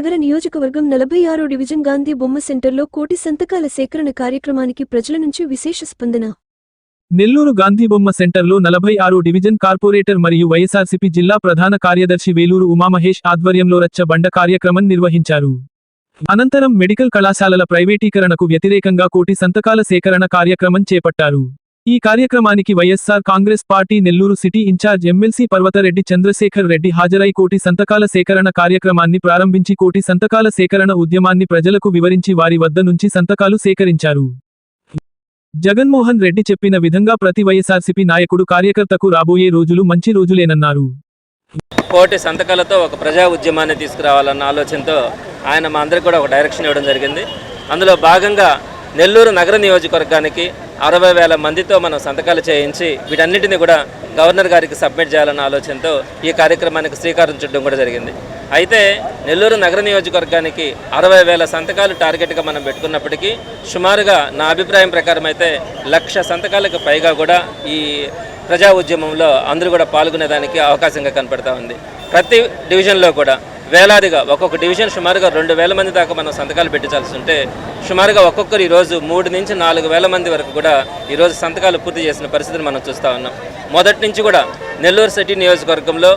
నగర నియోజకవర్గం నలభై ఆరో డివిజన్ గాంధీ బొమ్మ సెంటర్లో కోటి సంతకాల సేకరణ కార్యక్రమానికి ప్రజల నుంచి విశేష స్పందన. నెల్లూరు గాంధీబొమ్మ సెంటర్లో నలభై ఆరు డివిజన్ కార్పొరేటర్ మరియు వైఎస్ఆర్సీపీ జిల్లా ప్రధాన కార్యదర్శి వేలూరు ఉమామహేష్ ఆధ్వర్యంలో రచ్చ బండ కార్యక్రమం నిర్వహించారు. అనంతరం మెడికల్ కళాశాలల ప్రైవేటీకరణకు వ్యతిరేకంగా కోటి సంతకాల సేకరణ కార్యక్రమం చేపట్టారు. ఈ కార్యక్రమానికి YSR Congress party Nellore city incharge MLC Parvathareddy Chandrasekhar Reddy హాజరై కోటి సంతకాల సేకరణ కార్యక్రమాన్ని ప్రారంభించి కోటి సంతకాల సేకరణ ఉద్యమాన్ని ప్రజలకు వివరించి వారి వద్ద నుంచి సంతకాలు సేకరించారు. జగన్మోహన్ రెడ్డి చెప్పిన విధంగా ప్రతి వైఎస్ఆర్సీపీ నాయకుడు కార్యకర్తకు రాబోయే రోజులు మంచి రోజులేనన్నారు. కోటి సంతకాలతో ఒక ప్రజా ఉద్యమాన్ని తీసుకురావాలన్న ఆలోచనతో ఆయన మా అందరికి కూడా ఒక డైరెక్షన్ ఇవ్వడం జరిగింది. అందులో భాగంగా నెల్లూరు నగర నియోజకవర్గానికి అరవై వేల మందితో మనం సంతకాలు చేయించి వీటన్నిటిని కూడా గవర్నర్ గారికి సబ్మిట్ చేయాలన్న ఆలోచనతో ఈ కార్యక్రమానికి శ్రీకారం చుట్టడం కూడా జరిగింది. అయితే నెల్లూరు నగర నియోజకవర్గానికి అరవై వేల సంతకాలు టార్గెట్గా మనం పెట్టుకున్నప్పటికీ సుమారుగా నా అభిప్రాయం ప్రకారం అయితే లక్ష సంతకాలకు పైగా కూడా ఈ ప్రజా ఉద్యమంలో అందరూ కూడా పాల్గొనేదానికి అవకాశంగా కనపడతా ఉంది. ప్రతి డివిజన్లో కూడా వేలాదిగా ఒక్కొక్క డివిజన్ సుమారుగా రెండు వేల మంది దాకా మనం సంతకాలు పెట్టించాల్సి ఉంటే సుమారుగా ఒక్కొక్కరు ఈరోజు మూడు నుంచి నాలుగు వేల మంది వరకు కూడా ఈరోజు సంతకాలు పూర్తి చేసిన పరిస్థితిని మనం చూస్తూ ఉన్నాం. మొదటి నుంచి కూడా నెల్లూరు సిటీ నియోజకవర్గంలో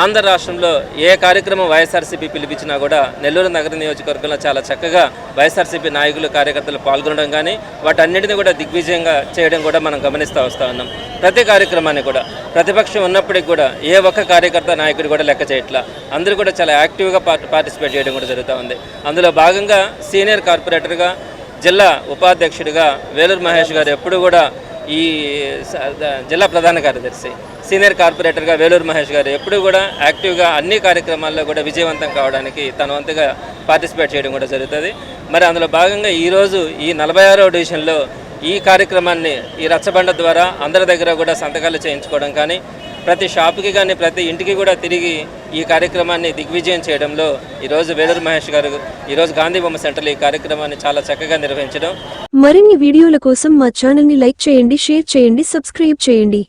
ఆంధ్ర రాష్ట్రంలో ఏ కార్యక్రమం వైఎస్ఆర్సీపీ పిలిపించినా కూడా నెల్లూరు నగర నియోజకవర్గంలో చాలా చక్కగా వైఎస్ఆర్సీపీ నాయకులు కార్యకర్తలు పాల్గొనడం కానీ వాటన్నిటిని కూడా దిగ్విజయంగా చేయడం కూడా మనం గమనిస్తూ వస్తూ ఉన్నాం. ప్రతి కార్యక్రమాన్ని కూడా ప్రతిపక్షం ఉన్నప్పటికీ కూడా ఏ ఒక్క కార్యకర్త నాయకుడు కూడా లెక్క చేయట్లా. అందరూ కూడా చాలా యాక్టివ్గా పార్టిసిపేట్ చేయడం కూడా జరుగుతూ ఉంది. అందులో భాగంగా సీనియర్ కార్పొరేటర్గా జిల్లా ఉపాధ్యక్షుడిగా వేలూరు మహేష్ గారు ఎప్పుడు కూడా ఈ జిల్లా ప్రధాన కార్యదర్శి సీనియర్ కార్పొరేటర్గా వేలూరు మహేష్ గారు ఎప్పుడూ కూడా యాక్టివ్గా అన్ని కార్యక్రమాల్లో కూడా విజయవంతం కావడానికి తన వంతుగా పార్టిసిపేట్ చేయడం కూడా జరుగుతుంది. మరి అందులో భాగంగా ఈరోజు ఈ నలభై ఆరో డివిజన్లో ఈ కార్యక్రమాన్ని ఈ రచ్చబండ ద్వారా అందరి దగ్గర కూడా సంతకాలు చేయించుకోవడం కానీ ప్రతి షాపుకి కానీ ప్రతి ఇంటికి కూడా తిరిగి ఈ కార్యక్రమాన్ని దిగ్విజయం చేయడంలో ఈరోజు వేలూరు మహేష్ గారు ఈరోజు గాంధీ బొమ్మ సెంటర్లో ఈ కార్యక్రమాన్ని చాలా చక్కగా నిర్వహించడం. మరిన్ని వీడియోల కోసం మా ఛానల్ని లైక్ చేయండి షేర్ చేయండి సబ్స్క్రైబ్ చేయండి.